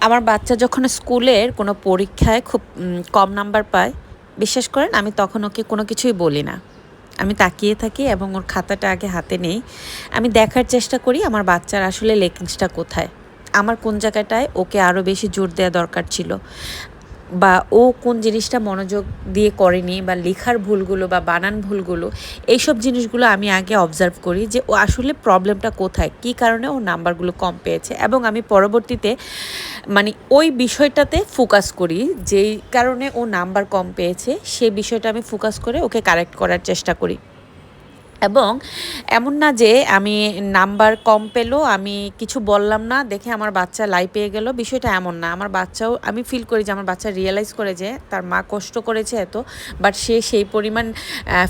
আমার বাচ্চা যখন স্কুলের কোনো পরীক্ষায় খুব কম নাম্বার পায়, বিশ্বাস করেন, আমি তখন ওকে কোনো কিছুই বলি না। আমি তাকিয়ে থাকি এবং ওর খাতাটা আগে হাতে নেই। আমি দেখার চেষ্টা করি আমার বাচ্চার আসলে লেকিংসটা কোথায়। আমার কোন জায়গাটায় ওকে আরও বেশি জোর দেওয়া দরকার ছিল। বা ও কোন জিনিসটা মনোযোগ দিয়ে করেনি বা লেখার ভুলগুলো বা বানান ভুলগুলো, এইসব জিনিসগুলো আমি আগে অবজার্ভ করি যে ও আসলে প্রবলেমটা কোথায়, কী কারণে ও নাম্বারগুলো কম পেয়েছে এবং আমি পরবর্তীতে মানে ওই বিষয়টাতে ফোকাস করি যেই কারণে ও নাম্বার কম পেয়েছে সেই বিষয়টা আমি ফোকাস করে ওকে কারেক্ট করার চেষ্টা করি। এবং এমন না যে আমি নাম্বার কম পেল, আমি কিছু বললাম না, দেখে আমার বাচ্চা লাই পেয়ে গেল বিষয়টা এমন না, আমার বাচ্চাও, আমি ফিল করি যে আমার বাচ্চা রিয়েলাইজ করে যে তার মা কষ্ট করেছে এত বাট সে সেই পরিমাণ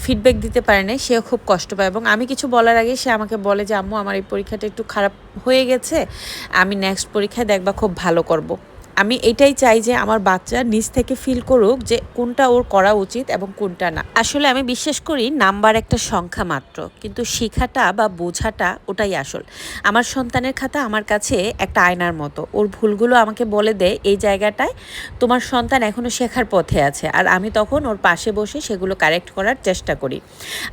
ফিডব্যাক দিতে পারে না সেও খুব কষ্ট পায় এবং আমি কিছু বলার আগে সে আমাকে বলে যে, আম্মু, আমার এই পরীক্ষাটা একটু খারাপ হয়ে গেছে, আমি নেক্সট পরীক্ষায় দেখবা খুব ভালো করব। আমি এটাই চাই যে আমার বাচ্চা নিজ থেকে ফিল করুক যে কোনটা ওর করা উচিত এবং কোনটা না। আসলে আমি বিশ্বাস করি নাম্বার একটা সংখ্যা মাত্র, কিন্তু শেখাটা বা বোঝাটা ওটাই আসল। আমার সন্তানের খাতা আমার কাছে একটা আয়নার মতো। ওর ভুলগুলো আমাকে বলে দেয় এই জায়গাটায়, তোমার সন্তান এখনও শেখার পথে আছে। আর আমি তখন ওর পাশে বসে সেগুলো কারেক্ট করার চেষ্টা করি।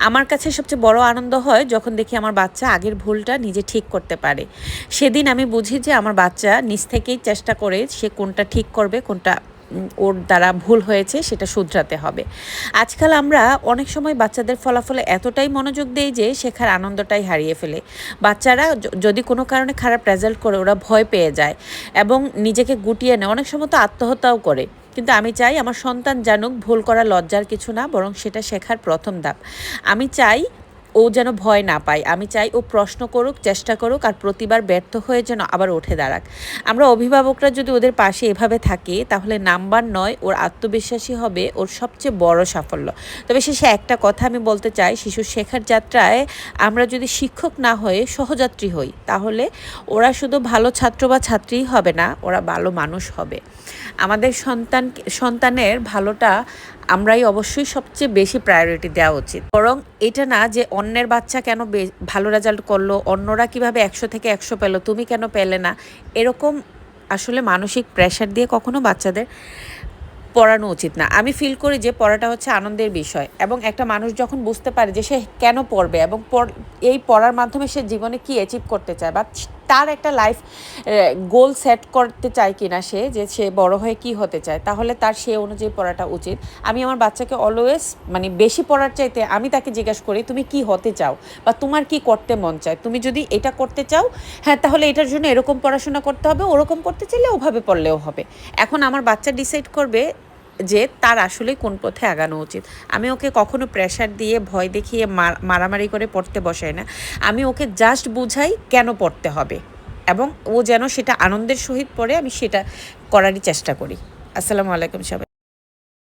আমার কাছে সবচেয়ে বড় আনন্দ হয় যখন দেখি আমার বাচ্চা আগের ভুলটা নিজে ঠিক করতে পারে। সেদিন আমি বুঝি যে আমার বাচ্চা নিজ থেকেই চেষ্টা করে সে কোনটা ঠিক করবে, কোনটা ওর দ্বারা ভুল হয়েছে সেটা শুধরাতে হবে। আজকাল আমরা অনেক সময় বাচ্চাদের ফলাফলে এতটাই মনোযোগ দেই যে শেখার আনন্দটাই হারিয়ে ফেলে। বাচ্চারা যদি কোনো কারণে খারাপ রেজাল্ট করে, ওরা ভয় পেয়ে যায় এবং নিজেকে গুটিয়ে নেয়। অনেক সময় তো আত্মহত্যাও করে। কিন্তু আমি চাই আমার সন্তান জানুক, ভুল করা লজ্জার কিছু না, বরং সেটা শেখার প্রথম ধাপ। আমি চাই ও যেন ভয় না পায়। আমি চাই ও প্রশ্ন করুক, চেষ্টা করুক, আর প্রতিবার ব্যর্থ হয়ে যেন আবার উঠে দাঁড়াক। আমরা অভিভাবকরা যদি ওদের পাশে এভাবে থাকি, তাহলে নাম্বার নয়, ওর আত্মবিশ্বাসী হবে ওর সবচেয়ে বড় সাফল্য। তবে শেষে একটা কথা আমি বলতে চাই শিশুর শেখার যাত্রায় আমরা যদি শিক্ষক না হয়ে সহযাত্রী হই, তাহলে ওরা শুধু ভালো ছাত্র বা ছাত্রীই হবে না, ওরা ভালো মানুষ হবে। আমাদের সন্তান সন্তানের ভালোটা আমরাই অবশ্যই সবচেয়ে বেশি প্রায়োরিটি দেওয়া উচিত। বরং এটা না যে অন্যের বাচ্চা কেন ভালো রেজাল্ট করল, অন্যরা কীভাবে একশো থেকে একশো পেল, তুমি কেন পেলে না, এরকম আসলে মানসিক প্রেশার দিয়ে কখনো বাচ্চাদের পড়ানো উচিত না। আমি ফিল করি যে পড়াটা হচ্ছে আনন্দের বিষয় এবং একটা মানুষ যখন বুঝতে পারে যে সে কেন পড়বে এবং এই পড়ার মাধ্যমে সে জীবনে কি অ্যাচিভ করতে চায় বা তার একটা লাইফ গোল সেট করতে চায় কিনা সে, যে সে বড় হয়ে কি হতে চায়, তাহলে তার সে অনুযায়ী পড়াটা উচিত। আমি আমার বাচ্চাকে অলওয়েজ মানে বেশি পড়ার চাইতে আমি তাকে জিজ্ঞাসা করি, তুমি কি হতে চাও? বা তোমার কি করতে মন চায়? তুমি যদি এটা করতে চাও হ্যাঁ তাহলে এটার জন্য এরকম পড়াশোনা করতে হবে, ওরকম করতে চাইলে ওভাবে পড়লেও হবে। এখন আমার বাচ্চা ডিসাইড করবে যে তার আসলে কোন পথে আগানো উচিত। আমি ওকে কখনো প্রেশার দিয়ে, ভয় দেখিয়ে মারামারি করে পড়তে বসাই না। আমি ওকে জাস্ট বুঝাই কেন পড়তে হবে এবং ও যেন সেটা আনন্দের সহিত পড়ে, আমি সেটা করারই চেষ্টা করি। আসসালামু আলাইকুম সবাই।